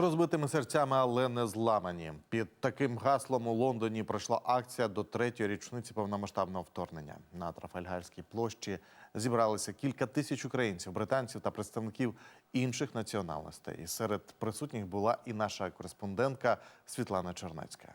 розбитими серцями, але не зламані. Під таким гаслом у Лондоні пройшла акція до третьої річниці повномасштабного вторгнення. На Трафальгарській площі зібралися кілька тисяч українців, британців та представників інших національностей. І серед присутніх була і наша кореспондентка Світлана Чернецька.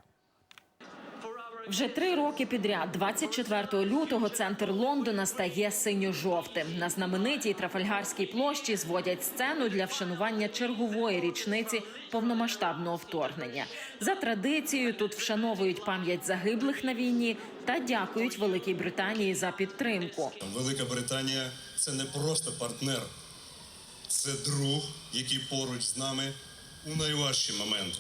Вже три роки підряд, 24 лютого, центр Лондона стає синьо-жовтим. На знаменитій Трафальгарській площі зводять сцену для вшанування чергової річниці повномасштабного вторгнення. За традицією тут вшановують пам'ять загиблих на війні та дякують Великій Британії за підтримку. Велика Британія це не просто партнер, це друг, який поруч з нами у найважчі моменти.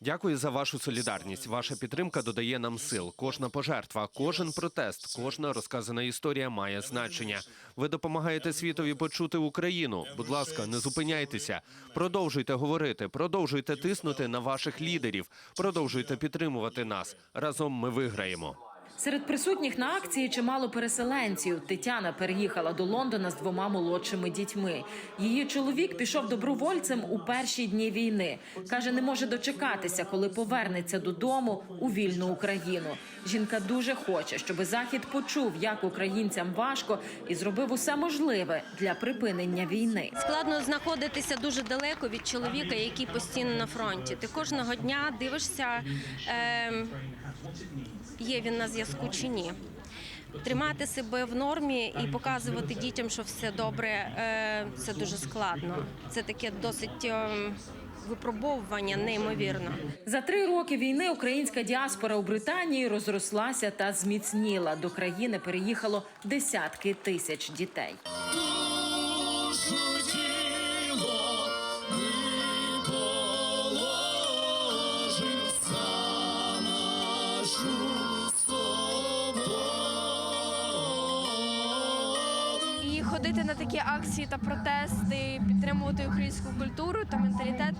Дякую за вашу солідарність. Ваша підтримка додає нам сил. Кожна пожертва, кожен протест, кожна розказана історія має значення. Ви допомагаєте світові почути Україну. Будь ласка, не зупиняйтеся. Продовжуйте говорити, продовжуйте тиснути на ваших лідерів, продовжуйте підтримувати нас. Разом ми виграємо. Серед присутніх на акції чимало переселенців. Тетяна переїхала до Лондона з двома молодшими дітьми. Її чоловік пішов добровольцем у перші дні війни. каже, не може дочекатися, коли повернеться додому у вільну Україну. Жінка дуже хоче, щоб захід почув, як українцям важко, і зробив усе можливе для припинення війни. Складно знаходитися дуже далеко від чоловіка, який постійно на фронті. Ти кожного дня дивишся, е, є він на зв'язку чи ні. Тримати себе в нормі і показувати дітям, що все добре, е, це дуже складно. Це таке досить е, випробовування, неймовірно. За три роки війни українська діаспора у Британії розрослася та зміцніла. До країни переїхало десятки тисяч дітей. Ходити на такі акції та протести, підтримувати українську культуру та менталітет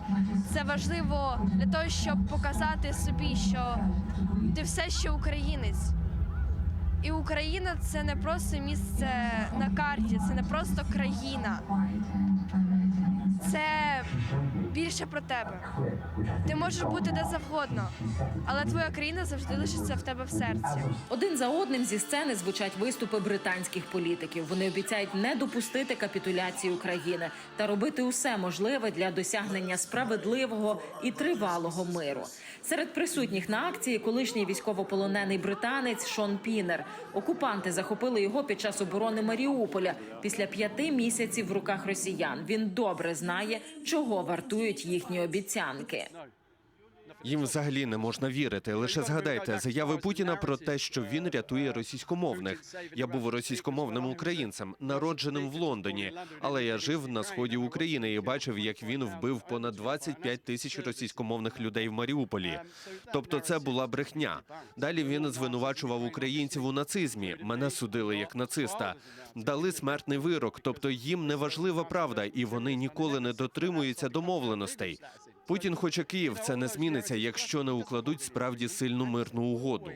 це важливо для того, щоб показати собі, що ти все ще українець. І Україна це не просто місце на карті, це не просто країна. Більше про тебе. Ти можеш бути де завгодно, але твоя країна завжди лишиться в тебе в серці. Один за одним зі сцени звучать виступи британських політиків. Вони обіцяють не допустити капітуляції України та робити усе можливе для досягнення справедливого і тривалого миру. Серед присутніх на акції колишній військовополонений британець Шон Пінер. Окупанти захопили його під час оборони Маріуполя після п'яти місяців в руках росіян. Він добре знає, чого вартують їхні обіцянки. Їм взагалі не можна вірити. Лише згадайте заяви Путіна про те, що він рятує російськомовних. Я був російськомовним українцем, народженим в Лондоні, але я жив на сході України і бачив, як він вбив понад 25 тисяч російськомовних людей в Маріуполі. Тобто, це була брехня. Далі він звинувачував українців у нацизмі. Мене судили як нациста. Дали смертний вирок. Тобто їм не важлива правда, і вони ніколи не дотримуються домовленостей. Путін хоче Київ. Це не зміниться, якщо не укладуть справді сильну мирну угоду.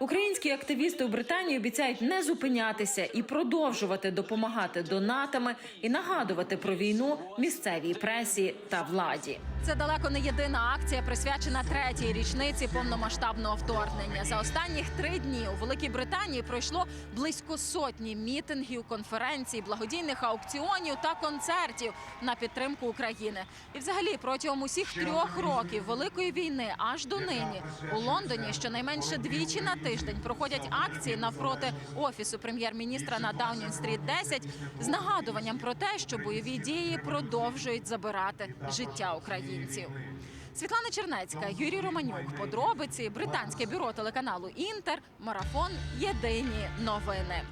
Українські активісти у Британії обіцяють не зупинятися і продовжувати допомагати донатами і нагадувати про війну місцевій пресі та владі. Це далеко не єдина акція, присвячена третій річниці повномасштабного вторгнення. За останніх три дні у Великій Британії пройшло близько сотні мітингів, конференцій, благодійних аукціонів та концертів на підтримку України. І, взагалі, протягом усіх трьох років великої війни аж до нині у Лондоні щонайменше двічі на тиждень проходять акції навпроти офісу прем'єр-міністра на Даунінг-стріт 10 з нагадуванням про те, що бойові дії продовжують забирати життя українців. Світлана Чернецька, Юрій Романюк, подробиці, британське бюро телеканалу Інтер, марафон. Єдині новини.